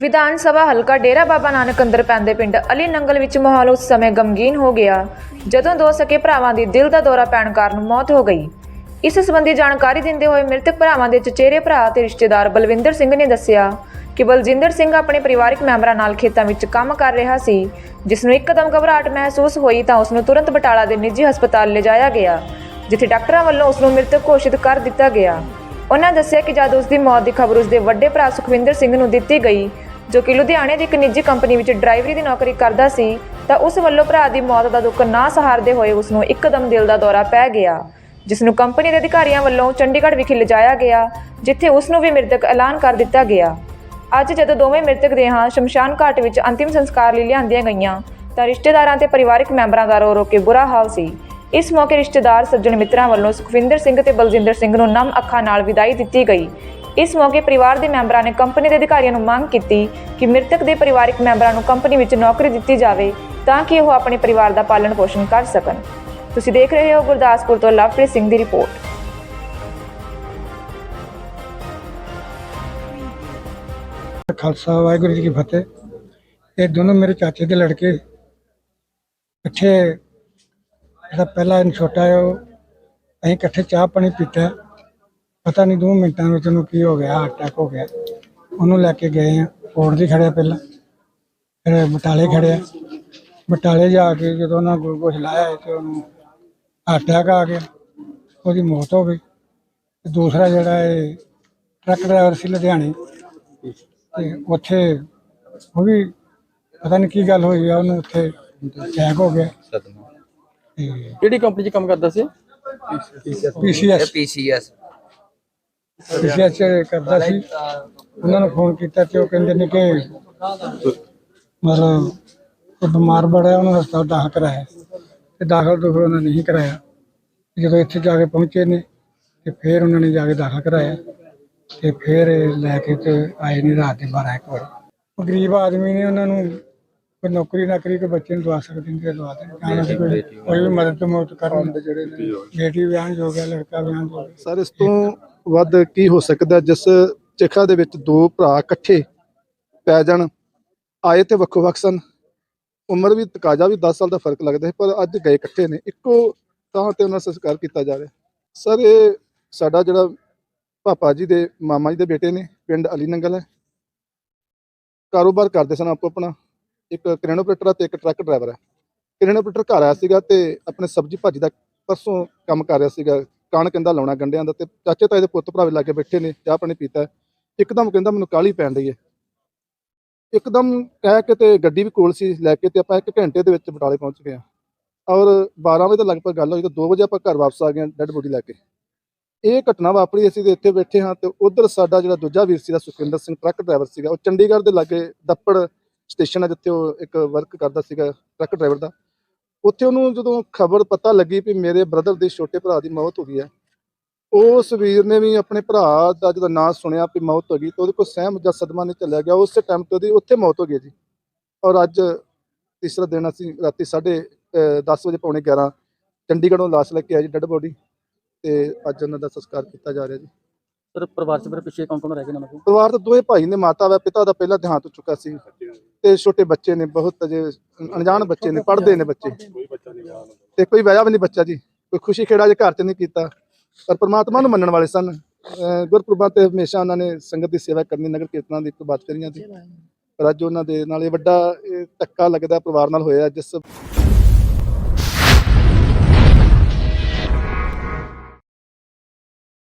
ਵਿਧਾਨ ਸਭਾ ਹਲਕਾ ਡੇਰਾ ਬਾਬਾ ਨਾਨਕ ਅੰਦਰ ਪੈਂਦੇ ਪਿੰਡ ਅਲੀ ਨੰਗਲ ਵਿੱਚ ਮਾਹੌਲ ਉਸ ਸਮੇਂ ਗਮਗੀਨ ਹੋ ਗਿਆ, ਜਦੋਂ ਦੋ ਸਕੇ ਭਰਾਵਾਂ ਦੀ ਦਿਲ ਦਾ ਦੌਰਾ ਪੈਣ ਕਾਰਨ ਮੌਤ ਹੋ ਗਈ। ਇਸ ਸੰਬੰਧੀ ਜਾਣਕਾਰੀ ਦਿੰਦੇ ਹੋਏ ਮ੍ਰਿਤਕ ਭਰਾਵਾਂ ਦੇ ਚਚੇਰੇ ਭਰਾ ਤੇ ਰਿਸ਼ਤੇਦਾਰ ਬਲਵਿੰਦਰ ਸਿੰਘ ਨੇ ਦੱਸਿਆ ਕਿ ਬਲਜਿੰਦਰ ਸਿੰਘ ਆਪਣੇ ਪਰਿਵਾਰਕ ਮੈਂਬਰਾਂ ਨਾਲ ਖੇਤਾਂ ਵਿੱਚ ਕੰਮ ਕਰ ਰਿਹਾ ਸੀ, ਜਿਸ ਨੂੰ ਇੱਕਦਮ ਘਬਰਾਹਟ ਮਹਿਸੂਸ ਹੋਈ ਤਾਂ ਉਸ ਨੂੰ ਤੁਰੰਤ ਬਟਾਲਾ ਦੇ ਨਿੱਜੀ ਹਸਪਤਾਲ ਲਿਜਾਇਆ ਗਿਆ, ਜਿੱਥੇ ਡਾਕਟਰਾਂ ਵੱਲੋਂ ਉਸ ਨੂੰ ਮ੍ਰਿਤਕ ਘੋਸ਼ਿਤ ਕਰ ਦਿੱਤਾ ਗਿਆ। ਉਹਨਾਂ ਦੱਸਿਆ ਕਿ ਜਦ ਉਸ ਦੀ ਮੌਤ ਦੀ ਖਬਰ ਉਸ ਦੇ ਵੱਡੇ ਭਰਾ ਸੁਖਵਿੰਦਰ ਸਿੰਘ ਨੂੰ ਦਿੱਤੀ ਗਈ ਜੋ ਕਿ ਲੁਧਿਆਣੇ ਦੀ ਇੱਕ ਨਿੱਜੀ ਕੰਪਨੀ ਵਿੱਚ ਡਰਾਈਵਰੀ ਦੀ ਨੌਕਰੀ ਕਰਦਾ ਸੀ, ਤਾਂ ਉਸ ਵੱਲੋਂ ਭਰਾ ਦੀ ਮੌਤ ਦਾ ਦੁੱਖ ਨਾ ਸਹਾਰਦੇ ਹੋਏ ਉਸ ਨੂੰ ਇੱਕਦਮ ਦਿਲ ਦਾ ਦੌਰਾ ਪੈ ਗਿਆ ਜਿਸ ਨੂੰ ਕੰਪਨੀ ਦੇ ਅਧਿਕਾਰੀਆਂ ਵੱਲੋਂ ਚੰਡੀਗੜ੍ਹ ਵਿਖੇ ਲਿਜਾਇਆ ਗਿਆ, ਜਿੱਥੇ ਉਸ ਨੂੰ ਵੀ ਮ੍ਰਿਤਕ ਐਲਾਨ ਕਰ ਦਿੱਤਾ ਗਿਆ। ਅੱਜ ਜਦੋਂ ਦੋਵੇਂ ਮ੍ਰਿਤਕ ਦੇਹਾਂ ਸ਼ਮਸ਼ਾਨ ਘਾਟ ਵਿੱਚ ਅੰਤਿਮ ਸੰਸਕਾਰ ਲਈ ਲਿਆਂਦੀਆਂ ਗਈਆਂ, ਤਾਂ ਰਿਸ਼ਤੇਦਾਰਾਂ ਤੇ ਪਰਿਵਾਰਕ ਮੈਂਬਰਾਂ ਦਾ ਰੋ ਰੋ ਕੇ ਬੁਰਾ ਹਾਲ ਸੀ। ਇਸ ਮੌਕੇ ਰਿਸ਼ਤੇਦਾਰ ਸੱਜਣ ਮਿੱਤਰਾਂ ਵੱਲੋਂ ਸੁਖਵਿੰਦਰ ਸਿੰਘ ਤੇ ਬਲਜਿੰਦਰ ਸਿੰਘ ਨੂੰ ਨਮ ਅੱਖਾਂ ਨਾਲ ਵਿਦਾਈ ਦਿੱਤੀ ਗਈ ਇਸ ਮੌਕੇ ਪਰਿਵਾਰ ਦੇ ਮੈਂਬਰਾਂ ਨੇ ਕੰਪਨੀ ਦੇ ਅਧਿਕਾਰੀਆਂ ਨੂੰ ਮੰਗ ਕੀਤੀ ਕਿ ਮ੍ਰਿਤਕ ਦੇ ਪਰਿਵਾਰਕ ਮੈਂਬਰਾਂ ਨੂੰ ਕੰਪਨੀ ਵਿੱਚ ਨੌਕਰੀ ਦਿੱਤੀ ਜਾਵੇ ਤਾਂ ਕਿ ਉਹ ਆਪਣੇ ਪਰਿਵਾਰ ਦਾ ਪਾਲਣ ਪੋਸ਼ਣ ਕਰ ਸਕਣ। ਤੁਸੀਂ ਦੇਖ ਰਹੇ ਹੋ ਗੁਰਦਾਸਪੁਰ ਤੋਂ ਲਵਪ੍ਰੀਤ ਸਿੰਘ ਦੀ ਰਿਪੋਰਟ। ਖਾਲਸਾ, ਵਾਹਿਗੁਰੂ ਜੀ ਕੀ ਫਤਿਹ। ਇਹ ਦੋਨੋਂ ਮੇਰੇ ਚਾਚੇ ਦੇ ਲੜਕੇ। ਇਕੱਠੇ ਜਿਹੜਾ ਪਹਿਲਾ ਛੋਟਾ ਹੈ, ਉਹ ਅਸੀਂ ਇਕੱਠੇ ਚਾਹ ਪਾਣੀ ਪੀਤਾ। ਪਤਾ ਨਹੀਂ ਦੋ ਮਿੰਟਾਂ ਵਿੱਚ ਉਹਨੂੰ ਕੀ ਹੋ ਗਿਆ ਅਟੈਕ ਹੋ ਗਿਆ। ਉਹਨੂੰ ਲੈ ਕੇ ਗਏ ਆ ਫੋਰਡ ਦੀ ਖੜਿਆ ਪਹਿਲਾਂ। ਫਿਰ ਬਟਾਲੇ ਖੜਿਆ। ਬਟਾਲੇ ਜਾ ਕੇ ਜਦੋਂ ਉਹਨਾਂ ਗਲੂਕੋਜ਼ ਲਾਇਆ ਤੇ ਉਹਨੂੰ ਅਟੈਕ ਆ ਗਿਆ। ਉਹਦੀ ਮੌਤ ਹੋ ਗਈ। ਤੇ ਦੂਸਰਾ ਜਿਹੜਾ ਇਹ ਟਰੱਕ ਡਰਾਈਵਰ ਸੀ ਲੁਧਿਆਣੇ ਤੇ ਉੱਥੇ ਉਹ ਵੀ ਪਤਾ ਨਹੀਂ ਕੀ ਗੱਲ ਹੋਈ ਆ ਉਹਨੂੰ ਉੱਥੇ ਅਟੈਕ ਹੋ ਗਿਆ। ਕਿਹੜੀ ਕੰਪਨੀ 'ਚ ਕੰਮ ਕਰਦਾ ਸੀ? ਪੀਸੀਐਸ ਪੀਸੀਐਸ ਪੀਸੀਐਸ ਕਰਦਾ ਸੀ। ਉਹਨਾਂ ਨੂੰ ਫੋਨ ਕੀਤਾ ਤੇ ਉਹ ਕਹਿੰਦੇ ਨੇ ਕਿ ਮਤਲਬ ਉਹ ਬਿਮਾਰ ਬੜਾ ਹੈ, ਉਹਨੂੰ ਹਸਪਤਾਲ ਦਾਖਲ ਕਰਾਇਆ। ਤੇ ਦਾਖਲ ਤੋਂ ਫਿਰ ਉਹਨਾਂ ਨੇ ਨਹੀਂ ਕਰਾਇਆ। ਜਦੋਂ ਇੱਥੇ ਜਾ ਕੇ ਪਹੁੰਚੇ ਨੇ ਤੇ ਫਿਰ ਉਹਨਾਂ ਨੇ ਜਾ ਕੇ ਦਾਖਲ ਕਰਾਇਆ। ਤੇ ਫਿਰ ਇਹ ਲੈ ਕੇ ਤੇ ਆਏ ਨਹੀਂ ਰਾਤ ਦੇ 12 ਇੱਕ ਵਜੇ। ਉਹ ਗਰੀਬ ਆਦਮੀ ਨੇ ਉਹਨਾਂ ਨੂੰ ਕੋਈ ਨੌਕਰੀ ਨਾ ਕਰੀ ਕੋਈ ਬੱਚੇ ਨੂੰ ਦਵਾ ਸਕਦੇ ਨੇ ਦਵਾ ਦੇਣ ਕੋਈ ਕੋਈ ਵੀ ਮਦਦ ਮੁਦਦ ਕਰਨ। ਦੇ ਜਿਹੜੇ ਨੇ ਬੇਟੀ ਵਿਆਹ ਹੋ ਗਿਆ ਲੜਕਾ ਵਿਆਹ ਹੋ। ਗਿਆ ਸਰ ਇਸ ਤੋਂ ਵੱਧ ਕੀ ਹੋ ਸਕਦਾ, ਜਿਸ ਚਿਖਾ ਦੇ ਵਿੱਚ ਦੋ ਭਰਾ ਇਕੱਠੇ ਪੈ ਜਾਣ, ਆਏ ਤੇ ਵੱਖੋ ਵੱਖ ਸਨ। ਉਮਰ ਵੀ, ਤਕਾਜ਼ਾ ਵੀ 10 ਸਾਲ ਦਾ ਫ਼ਰਕ ਲੱਗਦਾ ਹੈ ਪਰ ਅੱਜ ਗਏ ਇਕੱਠੇ ਨੇ। ਇੱਕੋ ਥਾਂ ਤੇ ਉਹਨਾਂ ਦਾ ਸੰਸਕਾਰ ਕੀਤਾ ਜਾ ਰਿਹਾ। ਸਰ, ਇਹ ਸਾਡਾ ਜਿਹੜਾ ਪਾਪਾ ਜੀ ਦੇ, ਮਾਮਾ ਜੀ ਦੇ ਬੇਟੇ ਨੇ, ਪਿੰਡ ਅਲੀ ਨੰਗਲ ਹੈ। ਕਾਰੋਬਾਰ ਕਰਦੇ ਸਨ ਆਪੋ ਆਪਣਾ। ਇੱਕ ਕ੍ਰੇਨ ਆਪਰੇਟਰ ਆ ਤੇ ਇੱਕ ਟਰੱਕ ਡਰਾਈਵਰ ਹੈ ਕ੍ਰੇਨ ਆਪਰੇਟਰ ਘਰ ਆਇਆ ਸੀਗਾ ਤੇ ਆਪਣੇ ਸਬਜ਼ੀ ਭਾਜੀ ਦਾ ਪਰਸੋਂ ਕੰਮ ਕਰ ਰਿਹਾ ਸੀਗਾ। ਕਣ ਕਹਿੰਦਾ ਲਾਉਣਾ ਗੰਡਿਆਂ ਦਾ ਤੇ ਚਾਚੇ ਤਾਏ ਦੇ ਪੁੱਤ ਭਰਾ ਵੀ ਲਾਗੇ ਬੈਠੇ ਨੇ, ਚਾਹ ਪਾਣੀ ਪੀਤਾ ਇੱਕਦਮ ਕਹਿੰਦਾ ਮੈਨੂੰ ਕਾਲੀ ਪੈਣ ਰਹੀ ਹੈ। ਇੱਕਦਮ ਕਹਿ ਕੇ ਤੇ ਗੱਡੀ ਵੀ ਕੋਲ ਸੀ ਲੈ ਕੇ ਤੇ ਆਪਾਂ ਇੱਕ ਘੰਟੇ ਦੇ ਵਿੱਚ ਬਟਾਲੇ ਪਹੁੰਚ ਗਏ ਹਾਂ। ਔਰ 12 ਵਜੇ ਤੋਂ ਲਗਭਗ ਗੱਲ ਹੋਈ ਤਾਂ 2 ਵਜੇ ਆਪਾਂ ਘਰ ਵਾਪਸ ਆ ਗਏ ਡੈੱਡ ਬੋਡੀ ਲੈ ਕੇ। ਇਹ ਘਟਨਾ ਵਾਪਰੀ, ਅਸੀਂ ਤੇ ਇੱਥੇ ਬੈਠੇ ਹਾਂ ਤੇ ਉਧਰ ਸਾਡਾ ਜਿਹੜਾ ਦੂਜਾ ਵੀਰ ਸੀਗਾ ਦਾ ਸੁਖਿੰਦਰ ਸਿੰਘ, ਟਰੱਕ ਡਰਾਈਵਰ ਸੀਗਾ, ਉਹ ਚੰਡੀਗੜ੍ਹ ਦੇ ਲਾਗੇ ਦੱਪੜ ਸਟੇਸ਼ਨ ਹੈ ਜਿੱਥੇ ਉਹ ਇੱਕ ਵਰਕ ਕਰਦਾ ਸੀਗਾ, ਟਰੱਕ ਡਰਾਈਵਰ ਦਾ। ਉੱਥੇ ਉਹਨੂੰ ਜਦੋਂ ਖਬਰ ਪਤਾ ਲੱਗੀ ਵੀ ਮੇਰੇ ਬ੍ਰਦਰ ਦੇ ਛੋਟੇ ਭਰਾ ਦੀ ਮੌਤ ਹੋ ਗਈ ਹੈ ਉਸ ਵੀਰ ਨੇ ਵੀ ਆਪਣੇ ਭਰਾ ਦਾ ਜਦੋਂ ਨਾਂ ਸੁਣਿਆ ਵੀ ਮੌਤ ਹੋ ਗਈ ਤਾਂ ਉਹਦੇ ਕੋਲ ਸਹਿਮ ਜਾਂ ਸਦਮਾ ਨਹੀਂ ਚੱਲਿਆ ਗਿਆ। ਉਸੇ ਟਾਈਮ ਤੇ ਉਹਦੀ ਉੱਥੇ ਮੌਤ ਹੋ ਗਈ ਜੀ। ਔਰ ਅੱਜ ਤੀਸਰਾ ਦਿਨ ਅਸੀਂ ਰਾਤੀ 10:30 ਵਜੇ ਪੌਣੇ 11 ਚੰਡੀਗੜ੍ਹੋਂ ਲਾਸ਼ ਲੈ ਕੇ ਆਏ ਜੀ ਡੈੱਡ ਬੋਡੀ ਤੇ ਅੱਜ ਉਹਨਾਂ ਦਾ ਸੰਸਕਾਰ ਕੀਤਾ ਜਾ ਰਿਹਾ ਜੀ। ਸਰ ਪਰਿਵਾਰ 'ਚ ਫਿਰ ਪਿੱਛੇ ਕੌਣ ਕੌਣ ਰਹਿ ਗਏ ਕੋਲ? ਪਰਿਵਾਰ ਦੇ ਦੋਵੇਂ ਭਾਈ ਨੇ ਮਾਤਾ ਦਾ ਪਿਤਾ ਦਾ ਪਹਿਲਾਂ ਦੇਹਾਂਤ ਹੋ ਚੁੱਕਾ ਸੀ। ਤੇ ਛੋਟੇ ਬੱਚੇ ਨੇ, ਬਹੁਤ ਅਜੇ ਅਣਜਾਣ ਬੱਚੇ ਨੇ, ਪੜ੍ਹਦੇ ਨੇ ਬੱਚੇ। ਤੇ ਕੋਈ ਵਿਆਹ ਵੀ ਨਹੀਂ ਬੱਚਾ ਜੀ ਕੋਈ ਖੁਸ਼ੀ ਖੇੜਾ ਜੇ ਘਰ 'ਚ ਨਹੀਂ ਕੀਤਾ। ਪਰ ਪ੍ਰਮਾਤਮਾ ਨੂੰ ਮੰਨਣ ਵਾਲੇ ਸਨ। ਅਹ ਗੁਰਪੁਰਬਾਂ ਤੇ ਹਮੇਸ਼ਾ ਉਹਨਾਂ ਨੇ ਸੰਗਤ ਦੀ ਸੇਵਾ ਕਰਨੀ, ਨਗਰ ਕੀਰਤਨਾਂ ਦੀ ਬਾਤ ਕਰੀਆਂ ਸੀ। ਪਰ ਅੱਜ ਉਹਨਾਂ ਦੇ ਨਾਲ ਇਹ ਵੱਡਾ ਧੱਕਾ ਲੱਗਦਾ ਪਰਿਵਾਰ ਨਾਲ ਹੋਇਆ, ਜਿਸ